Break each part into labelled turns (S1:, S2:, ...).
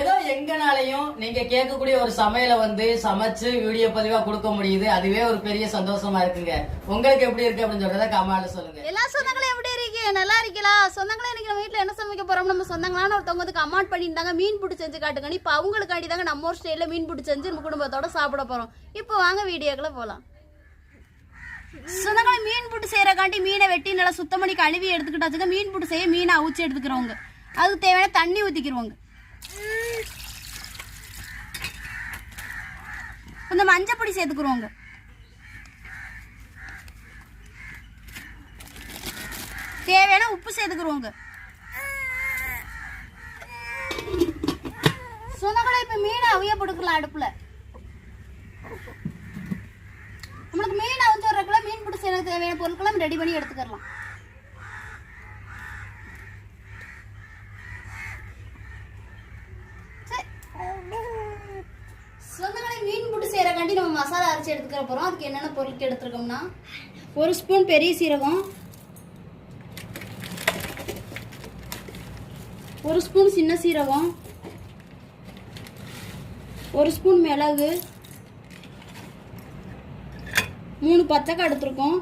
S1: ஏதோ எங்கனாலையும் நீங்க கேட்கக்கூடிய ஒரு சமையல வந்து சமைச்சு வீடியோ பதிவா கொடுக்க முடியுது அதுவே ஒரு பெரிய சந்தோஷமா இருக்குங்க உங்களுக்கு எப்படி இருக்கு அப்படின்னு சொல்றத கமால சொல்லுங்க
S2: எல்லா சொந்தங்களும் எப்படி இருக்கீங்க நல்லா இருக்கீங்களா சொந்தங்களே இன்னைக்கு நம்ம வீட்டுல என்ன சமைக்க போறோம் நம்ம சொந்தங்களான ஒருத்தவங்க வந்து கமாண்ட் பண்ணியிருந்தாங்க மீன் பிடி செஞ்சு காட்டுங்க இப்ப அவங்களுக்காண்டி தாங்க நம்ம ஒரு ஸ்டைல மீன் பிடி செஞ்சு நம்ம குடும்பத்தோட சாப்பிட போறோம் இப்போ வாங்க வீடியோக்களை போலாம் சொந்தங்களை மீன் புட்டு செய்யறக்காண்டி மீனை வெட்டி நல்லா சுத்தம் பண்ணி கழுவி எடுத்துக்கிட்டாச்சுங்க மீன் புட்டு செய்ய மீனை அவிச்சு எடுத்துக்கிறவங்க அதுக்கு தேவையான தண்ணி ஊத்திக்கிறவங்க கொஞ்சம் மஞ்சள் பொடி சேர்த்துக்குறோங்க தேவையான உப்பு சேர்த்துக்குறோங்க சொந்தங்களை இப்போ மீன் அவிய பிடிக்கலாம் அடுப்பில் நம்மளுக்கு மீன் அவிஞ்சு வர்றதுக்குள்ள மீன் பிடிச்ச தேவையான பொருட்களும் ரெடி பண்ணி எடுத்துக்கலாம் அதுக்கு என்னென்ன பொருட்கள் எடுத்துருக்கோம்னா ஒரு ஸ்பூன் பெரிய சீரகம் ஒரு ஸ்பூன் சின்ன சீரகம் ஒரு ஸ்பூன் மிளகு மூணு பச்சைக்காய் எடுத்துருக்கோம்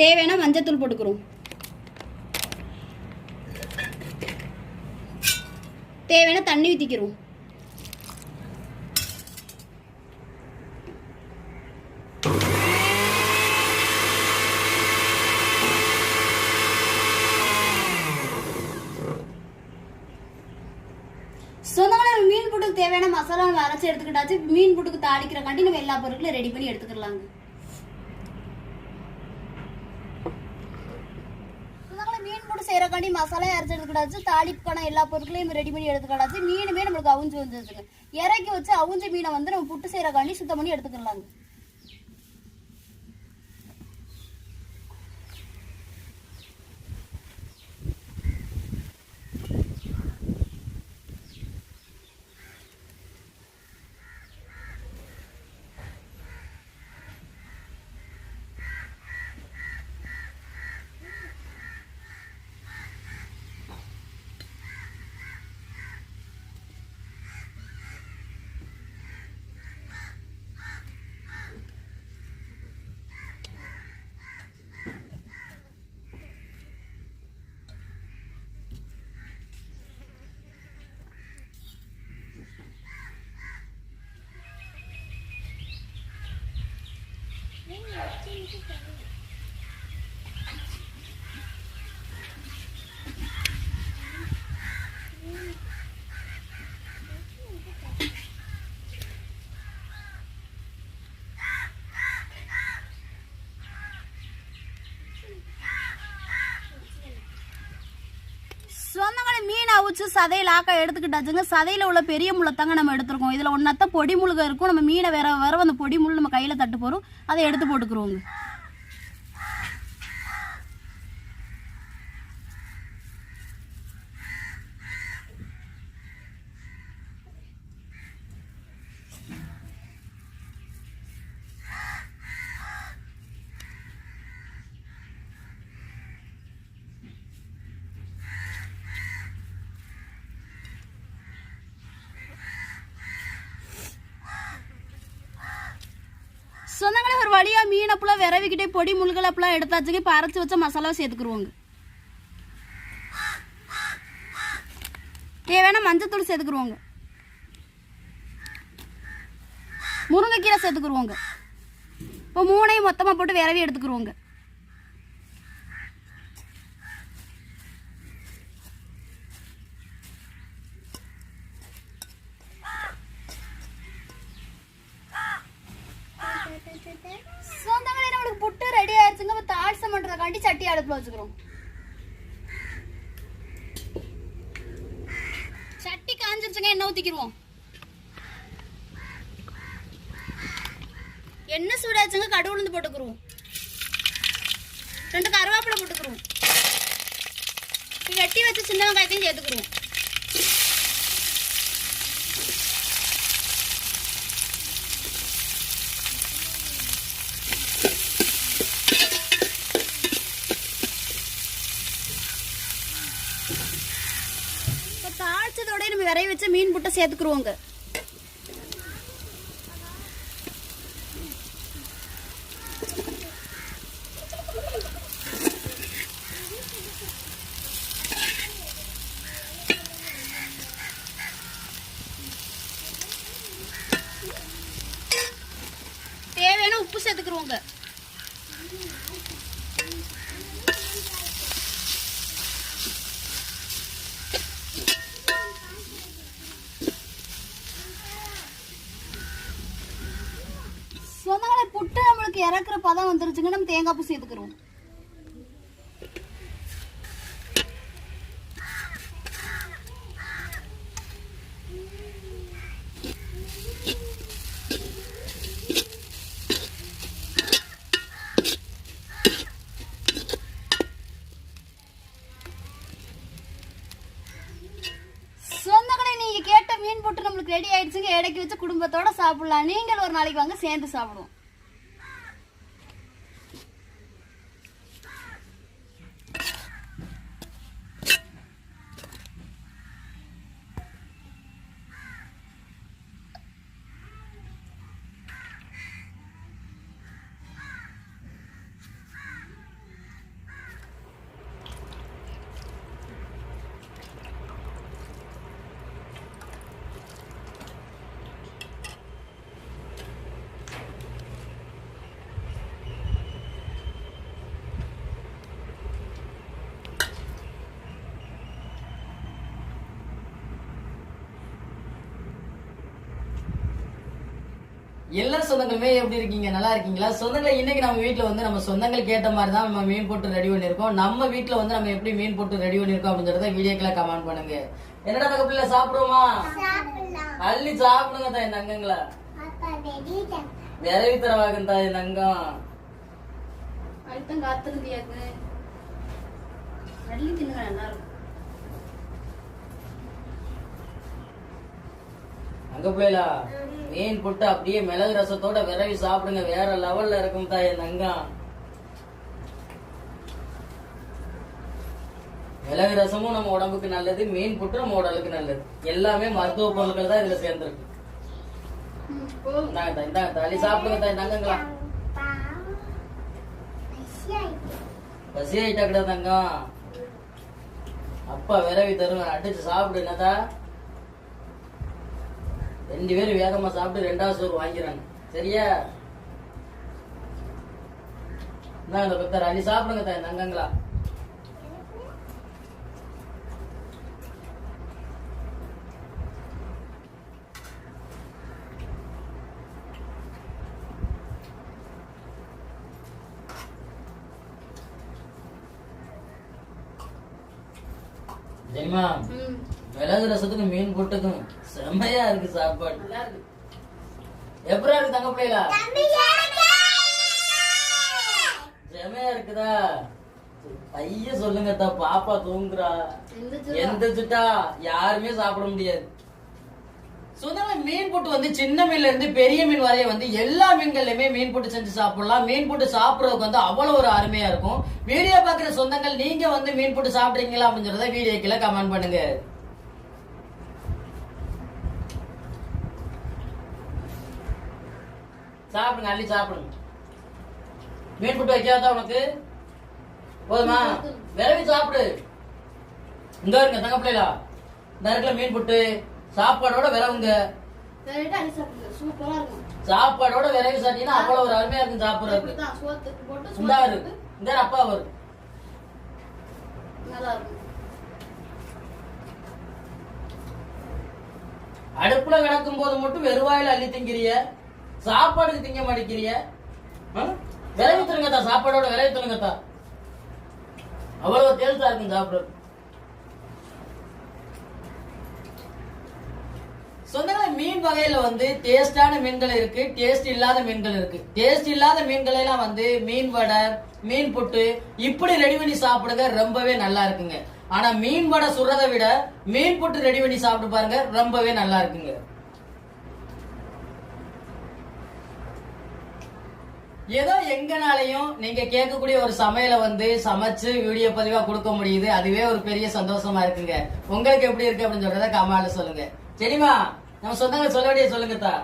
S2: தேவையான மஞ்சத்தூள் போட்டுக்கிறோம் தேவையான தண்ணி ஊற்றிக்கிறோம் அரைச்சி எடுத்துக்கிட்டாச்சு மீன் புட்டுக்கு தாளிக்கிறக்காண்டி நம்ம எல்லா பொருட்களையும் ரெடி பண்ணி எடுத்துக்கலாங்க மீன் போட்டு செய்கிறக்காண்டி மசாலையும் அரைச்சி எடுத்துக்கிடாச்சு தாளிப்புக்கான எல்லா பொருட்களையும் ரெடி பண்ணி எடுத்துக்கிடாச்சு மீனுமே நம்மளுக்கு அவுஞ்சு வந்துருச்சுங்க இறக்கி வச்சு அவுஞ்ச மீனை வந்து நம்ம புட்டு செய்கிறக்காண்டி சுத்தம் பண்ணி எடுத்துக்கலாங்க அவிச்சு சதையில் ஆக்கா எடுத்துக்கிட்டாச்சுங்க சதையில் உள்ள பெரிய முளைத்தாங்க நம்ம எடுத்துருக்கோம் இதில் ஒன்றத்தான் பொடி முழுக இருக்கும் நம்ம மீனை வேற வேற அந்த பொடி முள் நம்ம கையில் தட்டு போகிறோம் அதை எடுத்து போட்டுக்கிறோங்க வழியாக மீனப்பெல்லாம் விரவிக்கிட்டே பொடி முழுகலப்பெல்லாம் எடுத்தாச்சுங்க இப்போ அரைச்சி வச்ச மசாலாவை சேர்த்துக்குருவோங்க தேவையான மஞ்சத்தூள் சேர்த்துக்குருவோங்க முருங்கைக்கீரை சேர்த்துக்குருவோங்க இப்போ மூணையும் மொத்தமாக போட்டு விரவி எடுத்துக்குருவோங்க சட்டி சட்டி அடுப்பில் வச்சுக்கிறோம் சட்டி காஞ்சிருச்சுங்க எண்ணெய் ஊற்றிக்கிடுவோம் எண்ணெய் சூடாச்சுங்க கடு உளுந்து போட்டுக்கிறோம் ரெண்டு கருவேப்பிலை போட்டுக்கிறோம் வெட்டி வச்சு சின்ன வெங்காயத்தையும் சேர்த்துக்கிறோம் கரையை வச்சு மீன் புட்டை சேர்த்துக்குருவோங்க இறக்குற பதம் வந்துருச்சுங்க நம்ம தேங்காய் பூ சேர்த்துக்கிறோம் ரெடி ஆயிடுச்சுங்க இடைக்கு வச்சு குடும்பத்தோட சாப்பிடலாம் நீங்கள் ஒரு நாளைக்கு வாங்க சேர்ந்து சாப்பிடுவோம்
S1: எல்லா சொந்தங்களுமே எப்படி இருக்கீங்க நல்லா இருக்கீங்களா சொந்தங்களை இன்னைக்கு நம்ம வீட்டில் வந்து நம்ம சொந்தங்களுக்கு ஏற்ற மாதிரி தான் நம்ம மீன் போட்டு ரெடி பண்ணியிருக்கோம் நம்ம வீட்டில் வந்து நம்ம எப்படி மீன் போட்டு ரெடி பண்ணியிருக்கோம் அப்படின்றத வீடியோக்களை கமெண்ட் பண்ணுங்க என்னடா தகப்பில்ல சாப்பிடுவோமா அள்ளி சாப்பிடுங்க தான் என் தங்கங்களா விரவி தரவாகும் தான் என் நல்லா இருக்கும் அங்க போயிலா மீன் புட்டு அப்படியே மிளகு ரசத்தோட விரவி சாப்பிடுங்க வேற லெவல்ல இருக்கும் தாய் என் தங்கம் மிளகு ரசமும் நம்ம உடம்புக்கு நல்லது மீன் புட்டு நம்ம உடலுக்கு நல்லது எல்லாமே மருத்துவ பொருட்கள் தான் இதுல சேர்ந்துருக்கு இந்தாங்க சாப்பிடுங்க தாய் தங்கங்களா பசி ஆயிட்டா தங்கம் அப்பா விரவி தருவேன் அடிச்சு சாப்பிடு என்னதா ரெண்டு பேரும் வேகமா சாப்பிட்டு ரெண்டாவது சோறு வாங்கிறாங்க சரியா இந்தாங்க சாப்பிடுங்க தான் தங்கங்களா ஜெயமா மிளகு ரசத்துக்கும் மீன் போட்டுக்கும் செம்மையா இருக்கு சாப்பாடு எப்பரா இருக்கு தங்க பிள்ளைகளா செமையா இருக்குதா ஐய சொல்லுங்கத்தா பாப்பா தூங்குறா சுட்டா யாருமே சாப்பிட முடியாது சுதந்திரம் மீன் போட்டு வந்து சின்ன மீன்ல இருந்து பெரிய மீன் வரைய வந்து எல்லா மீன்கள்லயுமே மீன் போட்டு செஞ்சு சாப்பிடலாம் மீன் போட்டு சாப்பிடறதுக்கு வந்து அவ்வளவு ஒரு அருமையா இருக்கும் வீடியோ பாக்குற சொந்தங்கள் நீங்க வந்து மீன் போட்டு சாப்பிடுறீங்களா அப்படின்னு சொல்றத வீடியோ கீழே கமெண்ட் பண்ணுங்க சாப்பிடுங்க அள்ளி சாப்பிடுங்க மீன் குட்டு வைக்காதா உனக்கு போதுமா விரவி சாப்பிடு இந்த இருங்க தங்க பிள்ளைகளா இந்த இடத்துல மீன் புட்டு சாப்பாடோட விரவுங்க சாப்பாடோட விரைவு சாட்டினா அவ்வளவு ஒரு அருமையா இருக்கும் சாப்பிடுறது இந்தா இருக்கு இந்த அப்பா வரும் அடுப்புல கிடக்கும் போது மட்டும் வெறுவாயில அள்ளி திங்கிறிய சாப்பாடுக்கு திங்க மாட்டேங்கிறிய விளைவி தொழுங்கத்தா சாப்பாடோட விளைவி தொழுங்கத்தா அவ்வளவு தேல்தா இருக்கும் சாப்பிடுறது சொந்தங்கள மீன் வகையில வந்து டேஸ்டான மீன்கள் இருக்கு டேஸ்ட் இல்லாத மீன்கள் இருக்கு டேஸ்ட் இல்லாத மீன்களை எல்லாம் வந்து மீன் வடை மீன் புட்டு இப்படி ரெடி பண்ணி சாப்பிடுங்க ரொம்பவே நல்லா இருக்குங்க ஆனா மீன் வடை சுடுறதை விட மீன் புட்டு ரெடி பண்ணி சாப்பிட்டு பாருங்க ரொம்பவே நல்லா இருக்குங்க ஏதோ எங்கனாலையும் நீங்க கேட்கக்கூடிய ஒரு சமையலை வந்து சமைச்சு வீடியோ பதிவா கொடுக்க முடியுது அதுவே ஒரு பெரிய சந்தோஷமா இருக்குங்க உங்களுக்கு எப்படி இருக்கு அப்படின்னு சொல்றத கமால சொல்லுங்க சரிமா நம்ம சொந்தங்கள் சொல்ல வேண்டிய சொல்லுங்கத்தா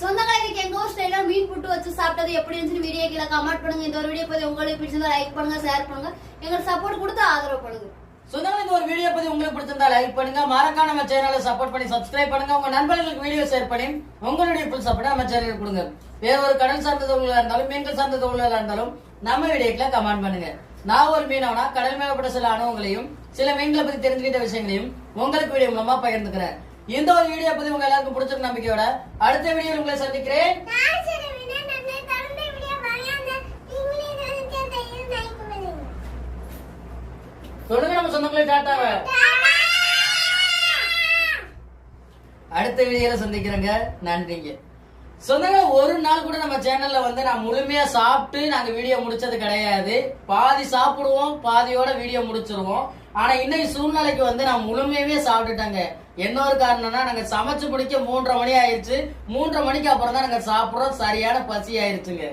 S2: சொந்தங்களுக்கு எங்க ஊர் ஸ்டைலா மீன் புட்டு வச்சு சாப்பிட்டது எப்படி இருந்துச்சு வீடியோ கீழே கமெண்ட் பண்ணுங்க இந்த ஒரு வீடியோ பத்தி உங்களுக்கு பிடிச்சிருந்தா லைக் பண்ணுங்க ஷேர் பண்ணுங்க எங்களுக்கு சப்போர்ட் கொடுத்து ஆதரவு பண்ணுங்க
S1: சொந்தங்கள் இந்த ஒரு வீடியோ பத்தி உங்களுக்கு பிடிச்சிருந்தா லைக் பண்ணுங்க மறக்காம நம்ம சேனலை சப்போர்ட் பண்ணி சப்ஸ்கிரைப் பண்ணுங்க உங்க நண்பர்களுக்கு வீடியோ ஷேர் பண்ணி உங்களுடைய ஃபுல் சப்போர்ட் நம்ம சேனலுக்கு கொடுங்க வேற ஒரு கடல் சார்ந்த தொழிலாக இருந்தாலும் மீன்கள் சார்ந்த தொழிலாக இருந்தாலும் நம்ம வீடியோக்கில் கமெண்ட் பண்ணுங்க நான் ஒரு மீனவனா கடல் மேலப்பட்ட சில அனுபவங்களையும் சில மீன்களை பத்தி தெரிஞ்சுக்கிட்ட விஷயங்களையும் உங்களுக்கு வீடியோ மூலமா பகிர்ந்துக்கிறேன் இந்த ஒரு வீடியோ பத்தி உங்க எல்லாருக்கும் பிடிச்சிருக்க நம்பிக்கையோட அடுத்த வீடியோ உங்களை சந்திக்கிறேன் சொல்லுங்க நம்ம சொந்தங்களே டாட்டாவை அடுத்த வீடியோல சந்திக்கிறேங்க நன்றிங்க சொந்தங்க ஒரு நாள் கூட நம்ம சேனல்ல வந்து நான் முழுமையா சாப்பிட்டு நாங்க வீடியோ முடிச்சது கிடையாது பாதி சாப்பிடுவோம் பாதியோட வீடியோ முடிச்சிருவோம் ஆனா இன்னைக்கு சூழ்நிலைக்கு வந்து நான் முழுமையவே சாப்பிட்டுட்டேங்க என்ன ஒரு காரணம்னா நாங்க சமைச்சு பிடிக்க மூன்றரை மணி ஆயிடுச்சு மூன்றரை மணிக்கு அப்புறம் தான் நாங்க சாப்பிடுறோம் சரியான பசி ஆயிடுச்சுங்க